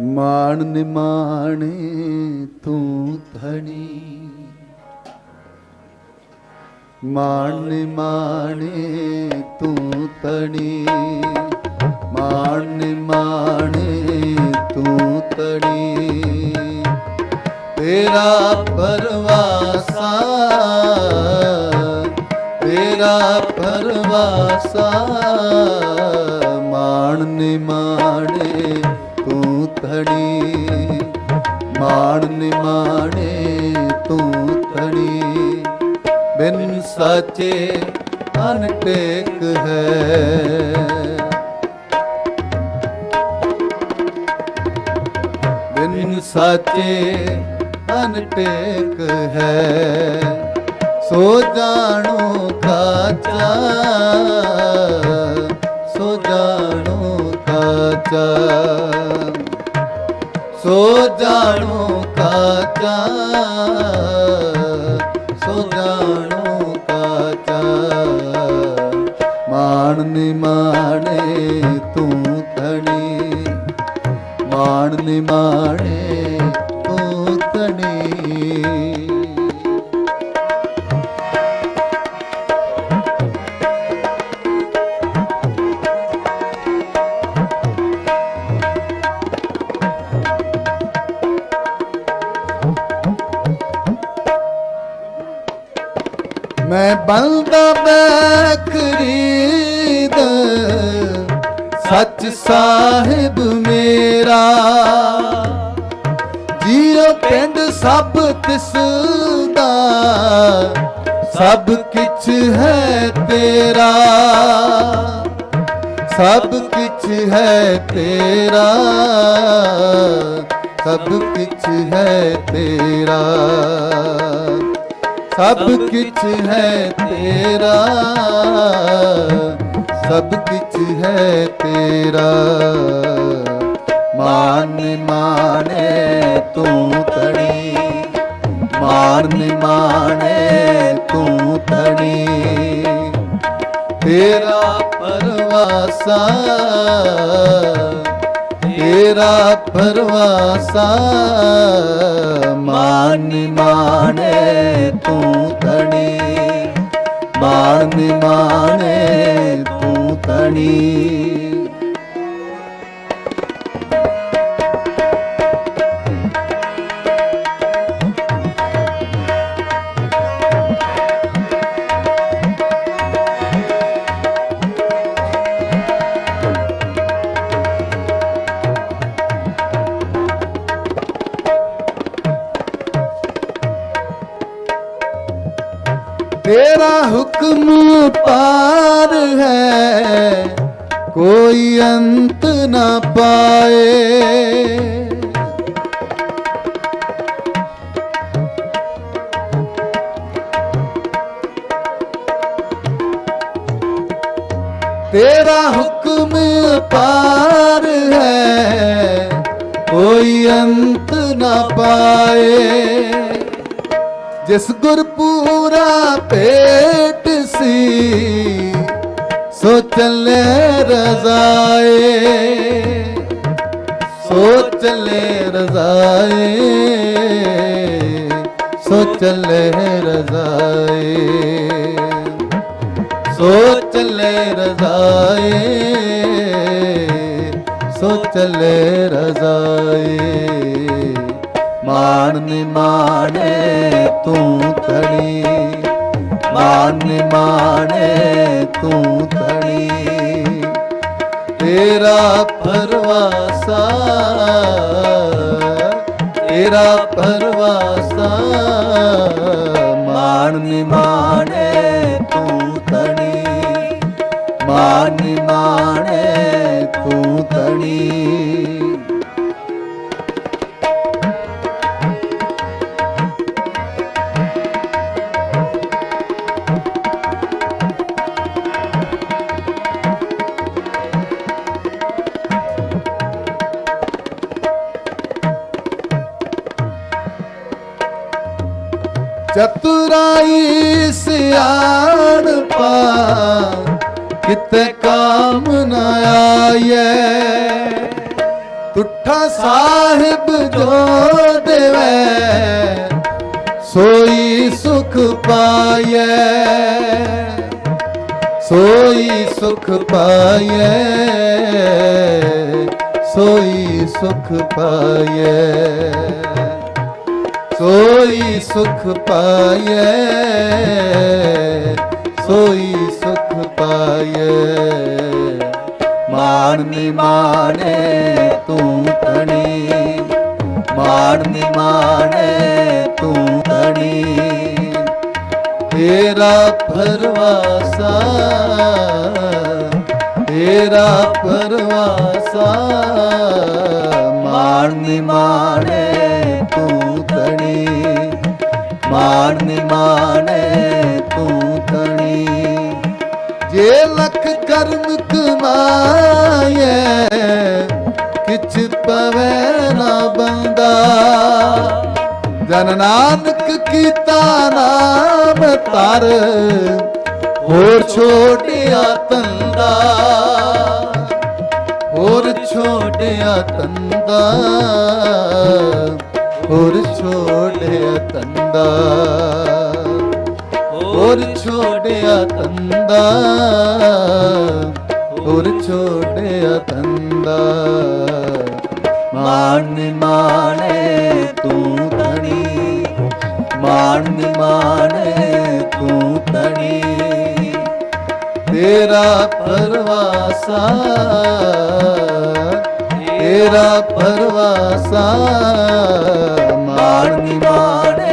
ਮਾਣ ਨਿਮਾਣੇ ਤੂੰ ਧਣੀ। ਮਾਣ ਨਿਮਾਣੇ ਤੂੰ ਤਣੀ ਮਾਣ ਨਿਮਾਣੇ ਤੂੰ ਤਣੀ ਤੇਰਾ ਪਰਵਾਸਾ ਤੇਰਾ ਪਰਵਾਸਾ, ਮਾਣ ਨਿਮਾਣੇ ਤੂੰ ਮਾਣ ਨਿਮਾਣੇ ਤੂੰ ਧਣੀ। ਬਿਨ ਸਾਚੇ ਅਨਟੇਕ ਹੈ। ਬਿਨ ਸਾਚੇ ਅਨਟੇਕ ਹੈ। ਸੋ ਜਾਣੋ ਖਾਚਾ, ਸੋ ਜਾਣੋ ਖਾਚਾ। ਸੋ ਜਾਣੂ ਕਾਚਾ ਸੋ ਜਾਣੂ ਕਾਚਾ। ਮਾਣ ਨਿਮਾਣੇ ਤੂੰ ਧਣੀ ਮਾਣ ਨਿਮਾਣੇ ਤੂੰ ਧਣੀ। ਮੈਂ ਬੰਦਾ ਬਖਰੀਦ ਸੱਚ ਸਾਹਿਬ ਮੇਰਾ। ਜੀਰੋ ਪਿੰਡ ਸਭ ਤਿਸ ਦਾ ਸਭ ਕਿਛ ਹੈ ਤੇਰਾ। ਸਭ ਕਿਛ ਹੈ ਤੇਰਾ। ਸਭ ਕਿਛ ਹੈ ਤੇਰਾ। ਸਭ ਕਿਛ ਹੈ ਤੇਰਾ, ਸਭ ਕਿਛ ਹੈ ਤੇਰਾ। ਮਾਨ ਮਾਣੇ ਤੂੰ ਤੜੀ ਮਾਨ ਮਾਣੇ ਤੂੰ ਤੜੀ ਤੇਰਾ ਪਰਵਾਸਾ ਤੇਰਾ ਪਰਵਾਸਾ ਮਾਨ ਮਾਣੇ ਤੂੰ ਤਣੀ ਮਾਨ ਮਾਣੇ ਤੂੰ ਤਣੀ। ਤੇਰਾ ਹੁਕਮ ਪਾਰ ਹੈ। ਕੋਈ ਅੰਤ ਨਾ ਪਾਏ। ਤੇਰਾ ਹੁਕਮ ਪਾਰ ਹੈ। ਕੋਈ ਅੰਤ ਨਾ ਪਾਏ। ਜਿਸ ਗੁਰਪੂਰਾ ਪੇਟ ਸੀ, ਸੋ ਚੱਲੇ ਰਜ਼ਾਏ। ਸੋ ਚੱਲੇ ਰਜ਼ਾਏ। ਸੋ ਚੱਲੇ ਰਜ਼ਾਏ। ਸੋ ਚੱਲੇ ਰਜ਼ਾਏ। ਸੋ ਚੱਲੇ ਰਜ਼ਾਏ। ਮਾਨ ਨਿਮਾਣੇ ਤੂੰ ਤੜੀ ਮਾਣ ਨਿਮਾਣੇ ਤੂੰ ਤੜੀ ਤੇਰਾ ਪਰਵਾਸਾ ਤੇਰਾ ਪਰਵਾਸਾ ਮਾਣ ਨਿਮਾਣੇ ਤੂੰ ਤੜੀ ਮਾਣ ਨਿਮਾਣੇ ਚਤੁਰਾਈ ਸਿਆਣਪਾ ਕਿਤੇ ਕਾਮ ਨ ਆਈਐ। ਟੁੱਟ ਸਾਹਿਬ ਜੋ ਦੇਵੇ, ਸੋਈ ਸੁਖ ਪਾਏ ਸੋਈ ਸੁਖ ਪਾਏ ਸੋਈ ਸੁਖ ਪਾਏ ਸੁਖ ਪਾਏ ਸੋਈ ਸੁਖ ਪਾਏ ਮਾਨ ਨਿਮਾਣੇ ਤੂੰ ਤਣੀ ਮਾਨ ਨਿਮਾਣੇ ਤੂੰ ਤਣੀ ਤੇਰਾ ਪਰਵਾਸਾ ਤੇਰਾ ਪਰਵਾਸਾ ਮਾਣ ਨਿਮਾਣੇ ਮਾਣ ਨਿਮਾਣੇ ਤੂੰ ਤਣੀ। ਜੇ ਲਖ ਕਰਮ ਕਮਾਏ ਕਿਛ ਪਵੇ ਨਾ ਬੰਦਾ। ਜਨ ਨਾਨਕ ਕੀਤਾ ਨਾਮ ਤਰ ਹੋਰ ਛੋਟਿਆ ਤੰਦਾ ਹੋਰ ਛੋਟਿਆ ਤੰਦਾ ਹੋਰ ਛੋਟਿਆ ਤੰਦਾ। ਹੋਰ ਛੋਟਿਆ ਤੰਦਾ। ਹੋਰ ਛੋਟਿਆ ਤੰਦਾ। ਮਾਣ ਮਾਣੇ ਤੂੰ ਤਣੀ ਮਾਣ ਮਾਣੇ ਤੂੰ ਤਣੀ ਤੇਰਾ ਪਰਵਾਸਾ। ਤੇਰਾ ਪਰਵਾਸਾ। ਮਾਨ ਮਾਣੇ